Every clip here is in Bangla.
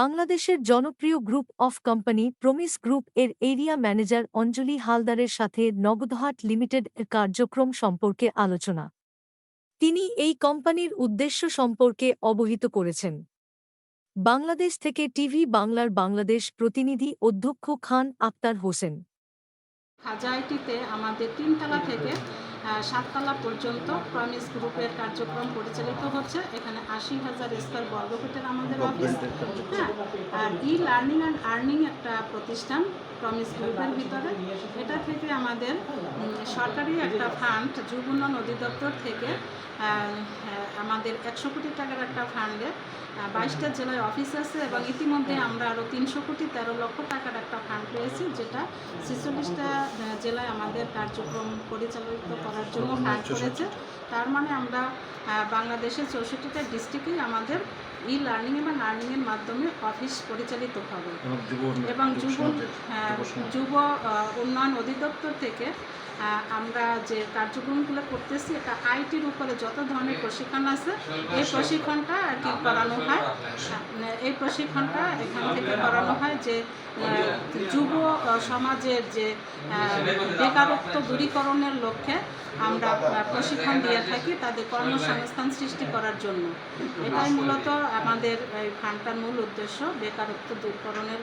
বাংলাদেশের জনপ্রিয় group of company Promise group এর এরিয়া ম্যানেজার অঞ্জলি হালদারের সাথে নগদহাট লিমিটেড এর কার্যক্রম সম্পর্কে আলোচনা। তিনি এই কোম্পানির উদ্দেশ্য সম্পর্কে অবহিত করেছেন। বাংলাদেশ থেকে টিভি বাংলার বাংলাদেশ প্রতিনিধি অধ্যক্ষ খান আক্তার হোসেন। আমাদের তিনতলা থেকে সাততলা পর্যন্ত প্রমিস গ্রুপের কার্যক্রম পরিচালিত হচ্ছে। এখানে আশি হাজার স্কোয়ার বর্গফুটের আমাদের অফিস হ্যাঁ আর ই লার্নিং অ্যান্ড আর্নিং একটা প্রতিষ্ঠান প্রমিস গ্রুপের ভিতরে। এটা থেকে আমাদের সরকারি একটা ফান্ড যুব উন্নয়ন অধিদপ্তর থেকে আমাদের একশো কোটি টাকার একটা ফান্ডে বাইশটা জেলায় অফিস আছে এবং ইতিমধ্যে আমরা আরও তিনশো কোটি তেরো লক্ষ টাকার একটা ফান্ড পেয়েছি যেটা ছেচল্লিশটা জেলায় আমাদের কার্যক্রম পরিচালিত করার জন্য ফান্ড করেছে। তার মানে আমরা বাংলাদেশের চৌষট্টিটা ডিস্ট্রিক্টেই আমাদের ই লার্নিং এবং আর্নিংয়ের মাধ্যমে অফিস পরিচালিত হবে। এবং যুব যুব হ্যাঁ, উন্নয়ন অধিদপ্তর থেকে আমরা যে কার্যক্রমগুলো করতেছি এটা আইটির উপরে যত ধরনের প্রশিক্ষণ আছে এই প্রশিক্ষণটা আর কি করানো হয়। এই প্রশিক্ষণটা এখান থেকে করানো হয় যে যুব সমাজের যে বেকারত্ব দূরীকরণের লক্ষ্যে আমরা প্রশিক্ষণ দিয়ে থাকি তাদের কর্মসংস্থান সৃষ্টি করার জন্য। এটাই মূলত আমাদের এই ফান্ডটার মূল উদ্দেশ্য বেকারত্ব দূরকরণের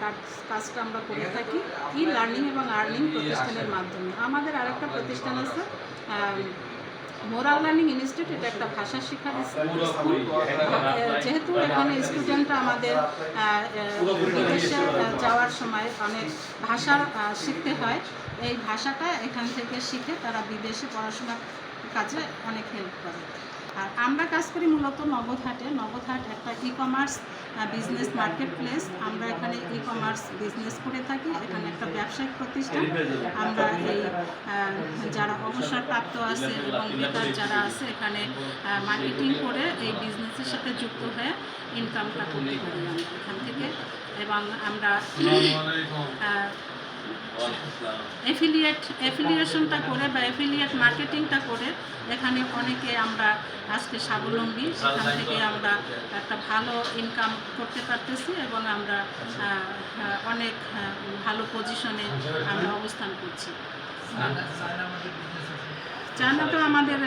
কাজ- কাজটা আমরা করে থাকি ই লার্নিং এবং আর্নিং প্রতিষ্ঠানের মাধ্যমে। আমাদের আরেকটা প্রতিষ্ঠান আছে মোরাল লার্নিং ইনস্টিটিউট এটা একটা ভাষা শিক্ষার স্কুল। যেহেতু এখানে স্টুডেন্টরা আমাদের আহ, আহ, বিদেশে আহ, যাওয়ার সময় অনেক ভাষা শিখতে হয়। এই ভাষাটা এখান থেকে শিখে তারা বিদেশে পড়াশোনার কাজে অনেক হেল্প করে। আর আমরা কাজ করি মূলত নগদহাটে নগদহাট একটা e commerce business marketplace আমরা এখানে ই কমার্স বিজনেস করে থাকি। এখানে একটা ব্যবসায়িক প্রতিষ্ঠান। আমরা এই যারা অবসরপ্রাপ্ত আছে এবং বেকার যারা আছে, এখানে মার্কেটিং করে এই বিজনেসের সাথে যুক্ত হয়ে ইনকামটা করতে পারি আমরা। এখান থেকে এবং আমরা এফিলিয়েট এফিলিয়েশনটা করে বা এফিলিয়েট মার্কেটিংটা করে এখানে অনেকে আমরা আজকে স্বাবলম্বী। সেখান থেকে আমরা একটা ভালো ইনকাম করতে পারতেছি এবং আমরা অনেক ভালো পজিশনে আমরা অবস্থান করছি। চায়নাতেও আমাদের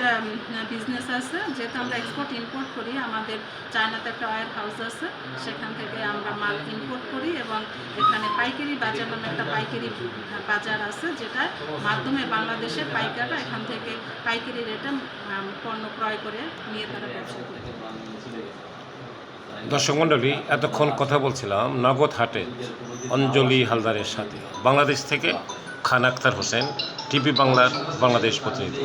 বিজনেস আছে। যেহেতু আমরা এক্সপোর্ট ইম্পোর্ট করি, আমাদের চায়নাতে একটা ওয়ার হাউস আছে। সেখান থেকে আমরা মাল ইম্পোর্ট করি এবং এখানে পাইকারি বাজার নামে একটা পাইকারি বাজার আছে, যেটার মাধ্যমে বাংলাদেশের পাইকাররা এখান থেকে পাইকারি রেটে পণ্য ক্রয় করে নিয়ে তারা ব্যবসা পারে দর্শক মণ্ডলী, এতক্ষণ কথা বলছিলাম নগদ হাটে অঞ্জলি হালদারের সাথে। বাংলাদেশ থেকে খান আক্তার হোসেন টিভি বাংলার বাংলাদেশ প্রতিনিধি।